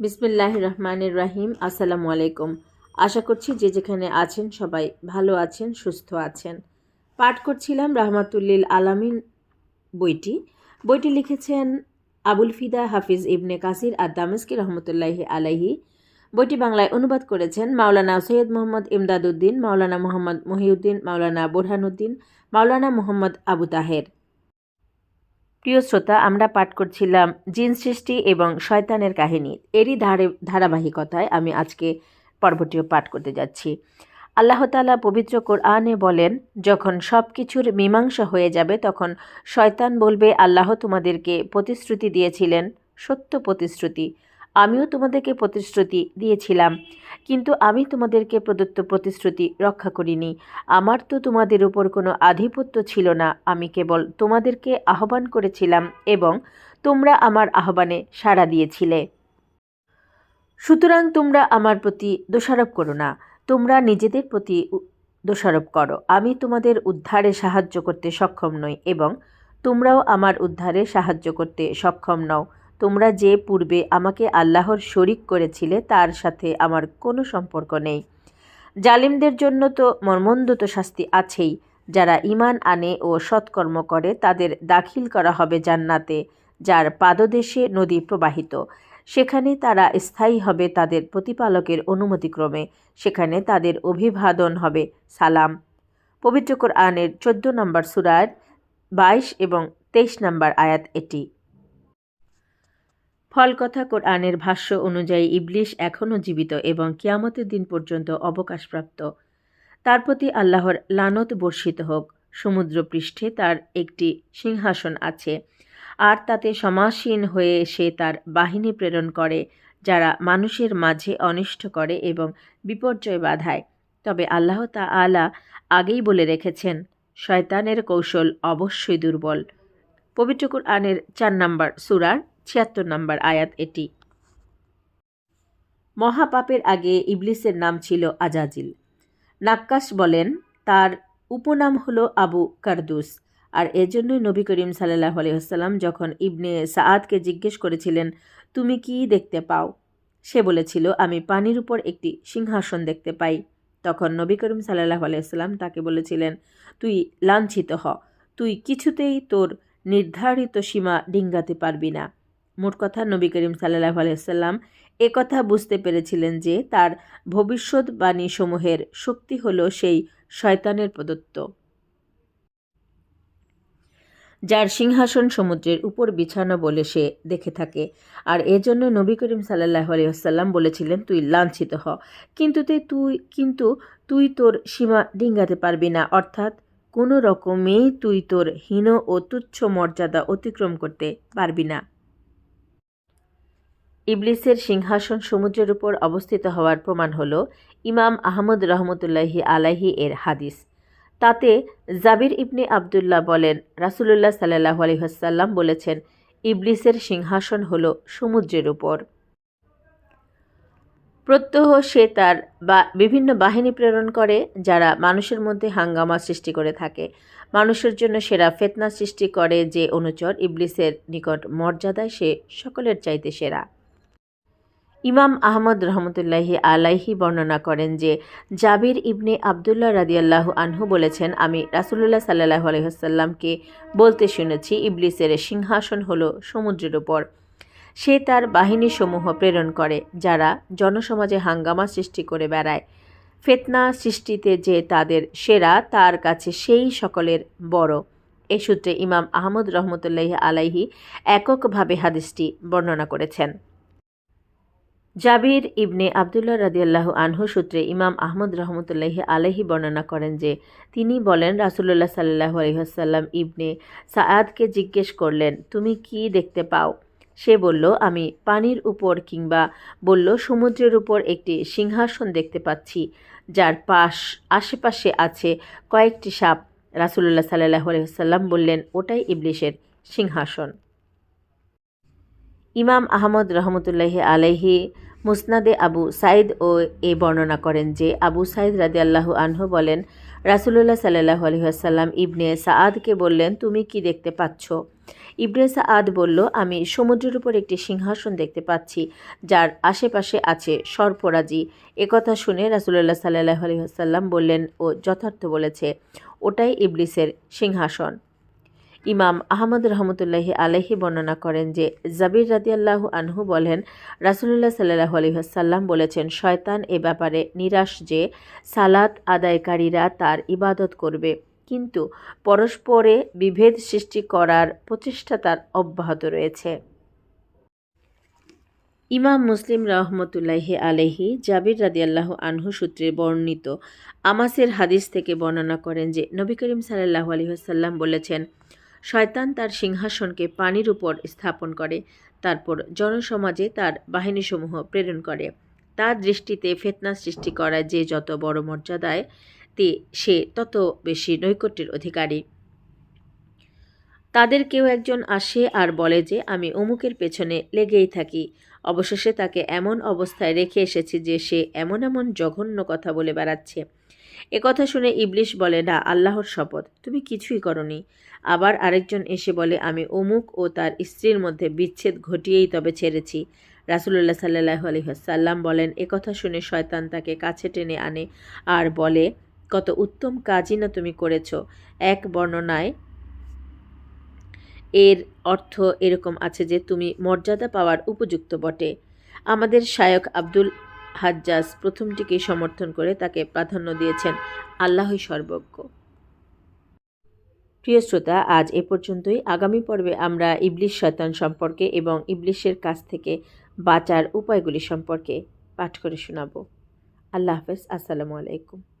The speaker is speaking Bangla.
বিসমিল্লাহ রহমানির রাহিম, আসসালামু আলাইকুম। আশা করছি যে যেখানে আছেন সবাই ভালো আছেন, সুস্থ আছেন। পাঠ করছিলাম রাহমাতুল্লিল আলামিন বইটি। বইটি লিখেছেন আবুল ফিদা হাফিজ ইবনে কাসির আর দামেস্কি রহমতুল্লাহি আলাইহি। বইটি বাংলায় অনুবাদ করেছেন মাওলানা সৈয়দ মোহাম্মদ ইমদাদুদ্দিন, মাওলানা মোহাম্মদ মহিউদ্দিন, মাওলানা বোরহানুদ্দিন, মাওলানা মোহাম্মদ আবু তাহের। প্রিয় শ্রোতা, আমরা পাঠ করছিলাম জিন সৃষ্টি এবং শয়তানের কাহিনী। এরই ধারে, ধারাবাহিকতায় আমি আজকে পর্বটিও পাঠ করতে যাচ্ছি। আল্লাহ তালা পবিত্র কোরআনে বলেন, যখন সব কিছুর মীমাংসা হয়ে যাবে, তখন শয়তান বলবে, আল্লাহ তোমাদেরকে প্রতিশ্রুতি দিয়েছিলেন। সত্য প্রতিশ্রুতি। আমিও তোমাদেরকে প্রতিশ্রুতি দিয়েছিলাম। কিন্তু আমি তোমাদেরকে প্রদত্ত প্রতিশ্রুতি রক্ষা করিনি। আমার তো তোমাদের উপর কোনো আধিপত্য ছিল না। আমি কেবল তোমাদেরকে আহ্বান করেছিলাম এবং তোমরা আমার আহ্বানে সাড়া দিয়েছিলে। সুতরাং তোমরা আমার প্রতি দোষারোপ করো না। তোমরা নিজেদের প্রতি দোষারোপ করো। আমি তোমাদের উদ্ধারে সাহায্য করতে সক্ষম নই এবং তোমরাও আমার উদ্ধারে সাহায্য করতে সক্ষম নও। তোমরা যে পূর্বে আমাকে আল্লাহর শরিক করেছিলে, তার সাথে আমার কোনো সম্পর্ক নেই। জালিমদের জন্য তো মর্মন্দত শাস্তি আছেই। যারা ঈমান আনে ও সৎকর্ম করে, তাদের দাখিল করা হবে জান্নাতে, যার পাদদেশে নদী প্রবাহিত। সেখানে তারা স্থায়ী হবে তাদের প্রতিপালকের অনুমতিক্রমে। সেখানে তাদের অভিবাদন হবে। সালাম। পবিত্র কোরআনের চোদ্দ নম্বর সুরার বাইশ এবং তেইশ নম্বর আয়াত এটি। ফলকথা কোরআনের ভাষ্য অনুযায়ী ইবলিশ এখনও জীবিত এবং কিয়ামতের দিন পর্যন্ত অবকাশপ্রাপ্ত। তার প্রতি আল্লাহর লানত বর্ষিত হোক সমুদ্র পৃষ্ঠে তার একটি সিংহাসন আছে, আর তাতে সমাসীন হয়ে সে তার বাহিনী প্রেরণ করে, যারা মানুষের মাঝে অনিষ্ট করে এবং বিপর্যয় বাধায়। তবে আল্লাহ তা আলা আগেই বলে রেখেছেন, শয়তানের কৌশল অবশ্যই দুর্বল। পবিত্র কুরআনের চার নম্বর সুরার ছিয়াত্তর নম্বর আয়াত এটি। মহাপাপের আগে ইবলিসের নাম ছিল আজাজিল। নাক্কাশ বলেন, তার উপনাম হলো আবু কারদুস। আর এজন্যই নবী করিম সাল্লাহ আলহিহাল্লাম যখন ইবনে সাআদকে জিজ্ঞেস করেছিলেন, তুমি কি দেখতে পাও? সে বলেছিল, আমি পানির উপর একটি সিংহাসন দেখতে পাই। তখন নবী করিম সাল্লাহ আলাইসাল্লাম তাকে বলেছিলেন, তুই লাঞ্ছিত হ। তুই কিছুতেই তোর নির্ধারিত সীমা ডিঙ্গাতে পারবি না। মোট কথা নবী করিম সাল্লাহ আলাইসাল্লাম একথা বুঝতে পেরেছিলেন যে তার ভবিষ্যৎবাণী সমূহের শক্তি হল সেই শয়তানের প্রদত্ত। যার সিংহাসন সমুদ্রের উপর বিছানো বলে সে দেখে থাকে। আর এজন্য নবী করিম সাল্লাহ আলিয়াল্লাম বলেছিলেন, তুই লাঞ্ছিত হ। কিন্তু তুই কিন্তু তুই তোর সীমা ডিঙ্গাতে পারবি না। অর্থাৎ কোনো রকমেই তুই তোর হীন ও তুচ্ছ মর্যাদা অতিক্রম করতে পারবি না। ইবলিসের সিংহাসন সমুদ্রের উপর অবস্থিত হওয়ার প্রমাণ হল ইমাম আহমদ রহমতুল্লাহি আলাহি এর হাদিস। তাতে জাবির ইবনে আবদুল্লাহ বলেন, রাসুলুল্লাহ সাল্লাহ আলহিহাসাল্লাম বলেছেন, ইবলিসের সিংহাসন হল সমুদ্রের উপর। প্রত্যহ সে তার বা বিভিন্ন বাহিনী প্রেরণ করে, যারা মানুষের মধ্যে হাঙ্গামা সৃষ্টি করে থাকে। মানুষের জন্য সেরা ফেতনা সৃষ্টি করে যে অনুচর ইবলিসের নিকট মর্যাদায় সে সকলের চাইতে সেরা। ইমাম আহমদ রহমতুল্লাহি আলাইহি বর্ণনা করেন যে, জাবির ইবনে আবদুল্লাহ রাদিয়াল্লাহু আনহু বলেছেন, আমি রাসুলুল্লাহ সাল্লাহ আলহিহাসাল্লামকে বলতে শুনেছি, ইবলিসের সিংহাসন হলো সমুদ্রের উপর। সে তার বাহিনীসমূহ প্রেরণ করে, যারা জনসমাজে হাঙ্গামা সৃষ্টি করে বেড়ায়। ফেতনা সৃষ্টিতে যে তাদের সেরা, তার কাছে সেই সকলের বড়। এ সূত্রে ইমাম আহমদ রহমতুল্লাহি আলাইহি এককভাবে হাদিসটি বর্ণনা করেছেন। জাবির ইবনে আবদুল্লাহ রাদিয়াল্লাহু আনহু সূত্রে ইমাম আহমদ রহমতুল্লাহি আলাইহি বর্ণনা করেন যে, তিনি বলেন রাসুল্লাহ সাল্লাহ আলহিহাসাল্লাম ইবনে সায়াদকে জিজ্ঞেস করলেন, তুমি কি দেখতে পাও? সে বলল, আমি পানির উপর কিংবা, বলল, সমুদ্রের উপর একটি সিংহাসন দেখতে পাচ্ছি, যার পাশ, আশেপাশে আছে কয়েকটি সাপ। রাসুল্লাহ সাল্লাহ আলহিহাসাল্লাম বললেন, ওটাই ইবলিশের সিংহাসন। ইমাম আহমদ রহমতুল্লাহি আলাইহি মুসনাদে আবু সাইদ ও এ বর্ণনা করেন যে আবু সাইদ রাদি আল্লাহু আনহু বলেন, রাসুলুল্লাহ সাল্লাহ আলহিহাসাল্লাম ইবনে সাআদকে বললেন, তুমি কি দেখতে পাচ্ছ? ইব্রেসা আদ বলল, আমি সমুদ্রের উপর একটি সিংহাসন দেখতে পাচ্ছি, যার আশেপাশে আছে সর্পরাজি। একথা শুনে রাসুল্লাহ সাল্লাহ আলহিহাসাল্লাম বললেন ও যথার্থ বলেছে, ওটাই ইবলিসের সিংহাসন। ইমাম আহমদ রহমতুল্লাহি আলহি বর্ণনা করেন যে, জাবির রাদিয়াল্লাহু আনহু বলেন, রাসুলুল্লাহ সাল্লাহ আলহিহাসাল্লাম বলেছেন, শয়তান এ ব্যাপারে নিরাশ যে সালাত আদায়কারীরা তার ইবাদত করবে। কিন্তু পরস্পরে বিভেদ সৃষ্টি করার প্রচেষ্টা তার অব্যাহত রয়েছে। ইমাম মুসলিম রহমতুল্লাহি আলহি জাবির রাদিয়াল্লাহ আনহু সূত্রে বর্ণিত আমাসের হাদিস থেকে বর্ণনা করেন যে, নবী করিম সাল্লাহ আলহিহাসাল্লাম বলেছেন শয়তান তার সিংহাসনকে পানির উপর স্থাপন করে, তারপর জনসমাজে তার বাহিনীসমূহ প্রেরণ করে। তার দৃষ্টিতে ফেতনা সৃষ্টি করা যে যত বড় মর্যাদায় তে, সে তত বেশি নৈকট্যের অধিকারী। তাদের কেউ একজন আসে আর বলে যে, আমি অমুকের পেছনে লেগেই থাকি। অবশেষে তাকে এমন অবস্থায় রেখে এসেছি যে সে এমন এমন জঘন্য কথা বলে বেড়াচ্ছে। কথা শুনে ইবলিশ বলে, না, আল্লাহর শপথ। তুমি কিছুই করনি। আবার আরেকজন এসে বলে, আমি অমুক ও তার স্ত্রীর মধ্যে বিচ্ছেদ ঘটিয়েই তবে ছেড়েছি। রাসুল্লাহ সাল্লাহ আলহিহাসাল্লাম বলেন একথা শুনে শয়তান তাকে কাছে টেনে আনে আর বলে, কত উত্তম কাজই না তুমি করেছ। এক বর্ণনায় এর অর্থ এরকম আছে যে, তুমি মর্যাদা পাওয়ার উপযুক্ত বটে। আমাদের শায়ক আব্দুল হাজ্জাজ প্রথমটিকে সমর্থন করে তাকে প্রাধান্য দিয়েছেন আল্লাহই সর্বজ্ঞ। প্রিয় শ্রোতা, আজ এ পর্যন্তই। আগামী পর্বে আমরা ইবলিশ শয়তান সম্পর্কে এবং ইবলিশের কাছ থেকে বাঁচার উপায়গুলি সম্পর্কে পাঠ করে শোনাব। আল্লাহ হাফেজ। আসসালামু আলাইকুম।